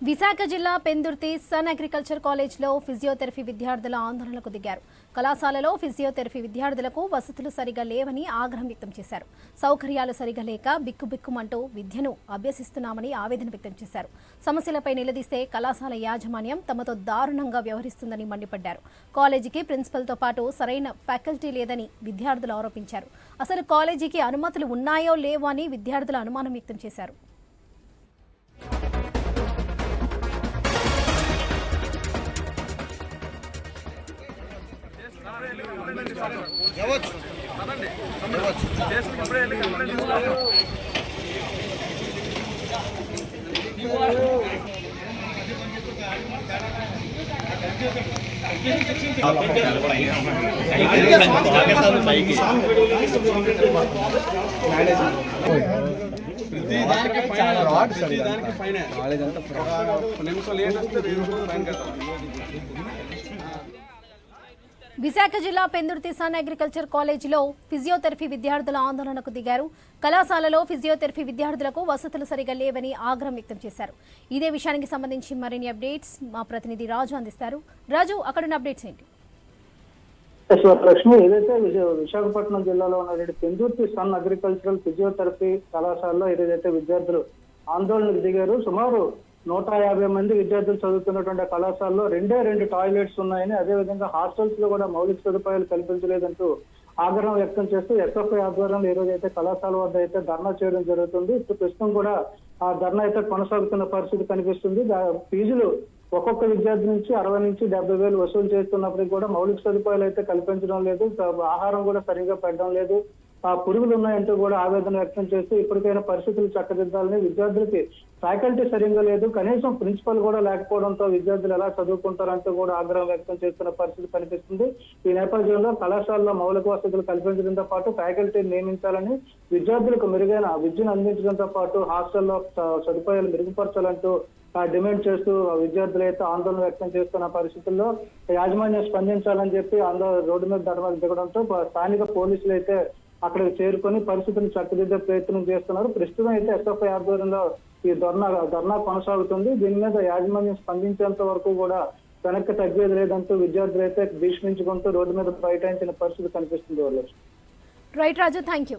విశాఖ జిల్లా Pendurthi sun agriculture కాలేజ్లో physiotherapy విద్యార్థుల ఆందోళనకు దిగారు. కళాశాలలో ఫిజియోథెరపీ విద్యార్థులకు వసతులు సరిగా లేవని ఆగ్రహం వ్యక్తం చేశారు. సౌకర్యాలు సరిగా లేక బిక్కుబిక్కుమంటూ విద్యను అభ్యసిస్తున్నామని ఆవేదన వ్యక్తం చేశారు. సమస్యలపై నిలదీస్తే కళాశాల యాజమాన్యం తమతో దారుణంగా వ్యవహరిస్తుందని మండిపడ్డారు. కాలేజీకి ప్రిన్సిపల్తో పాటు సరైన ఫ్యాకల్టీ లేదని విద్యార్థులు ఆరోపించారు. అసలు కాలేజీకి అనుమతులు ఉన్నాయో లేవో అని విద్యార్థులు అనుమానం వ్యక్తం చేశారు. ప్రతి దానికి ఫైన్. ప్రతి దానికి ఫైన్. నిమిషం లేట్ వస్తే రెండు ఫైన్ కట్టాలి విశాఖ జిల్లా పెందుర్తి సన్ అగ్రికల్చర్ కాలేజీలో ఫిజియోథెరపీ విద్యార్థుల ఆందోళనకు దిగారు. కళాశాలలో ఫిజియోథెరపీ విద్యార్థులకు వసతులు సరిగా లేవని ఆగ్రహం వ్యక్తం చేశారు. ఇదే విషయానికి సంబంధించి మరిన్ని అప్డేట్స్ మా ప్రతినిధి రాజు అందిస్తారు. రాజు అక్కడున్న అప్డేట్స్ ఏంటి? లక్ష్మి ఏదైతే విశాఖపట్నం జిల్లాలో ఉన్నటువంటి పెందుర్తి సన్ అగ్రికల్చరల్ ఫిజియోథెరపీ కళాశాలలో ఏదైతే విద్యార్థులు ఆందోళనకు దిగారు సుమారు నూట యాభై మంది విద్యార్థులు చదువుతున్నటువంటి కళాశాలలో రెండే రెండు టాయిలెట్స్ ఉన్నాయని అదేవిధంగా హాస్టల్స్లో కూడా మౌలిక సదుపాయాలు కల్పించలేదంటూ ఆగ్రహం వ్యక్తం చేస్తూ ఎస్ఎఫ్ఐ ఆధ్వర్యంలో ఈ రోజు అయితే కళాశాల వద్ద అయితే ధర్నా చేయడం జరుగుతుంది. ఇప్పుడు ప్రస్తుతం కూడా ఆ ధర్నా అయితే కొనసాగుతున్న పరిస్థితి కనిపిస్తుంది. ఫీజులు ఒక్కొక్క విద్యార్థి నుంచి అరవై నుంచి డెబ్బై వేలు వసూలు చేస్తున్నప్పటికీ కూడా మౌలిక సదుపాయాలు అయితే కల్పించడం లేదు. ఆహారం కూడా సరిగ్గా పెట్టడం లేదు. పురుగులు ఉన్నాయంటూ కూడా ఆవేదన వ్యక్తం చేస్తూ ఇప్పటికైనా పరిస్థితులు చక్కదిద్దాలని విద్యార్థులకి ఫ్యాకల్టీ సరిగ్గా లేదు. కనీసం ప్రిన్సిపల్ కూడా లేకపోవడంతో విద్యార్థులు ఎలా చదువుకుంటారంటూ కూడా ఆగ్రహం వ్యక్తం చేస్తున్న పరిస్థితి కనిపిస్తుంది. ఈ నేపథ్యంలో కళాశాలలో మౌలిక వసతులు కల్పించడంతో పాటు ఫ్యాకల్టీని నియమించాలని విద్యార్థులకు మెరుగైన విద్యను అందించడంతో పాటు హాస్టల్లో సదుపాయాలు మెరుగుపరచాలంటూ డిమాండ్ చేస్తూ విద్యార్థులు అయితే ఆందోళన వ్యక్తం చేస్తున్న పరిస్థితుల్లో యాజమాన్యం స్పందించాలని చెప్పి అందరూ రోడ్డు మీద ధర్మాలు దిగడంతో స్థానిక పోలీసులు అయితే అక్కడికి చేరుకొని పరిస్థితిని చక్కదిద్దే ప్రయత్నం చేస్తున్నారు. ప్రస్తుతం అయితే ఎస్ఎఫ్ఐ ఆధ్వర్యంలో ఈ ధర్నా ధర్నా కొనసాగుతుంది. దీని మీద యాజమాన్యం స్పందించేంత వరకు కూడా వెనక్కి తగ్గేది లేదంటూ విద్యార్థులు అయితే భీష్మించుకుంటూ రోడ్డు మీద బయటాయించిన పరిస్థితి కనిపిస్తుంది వాళ్ళు రైట్ రాజు థ్యాంక్ యూ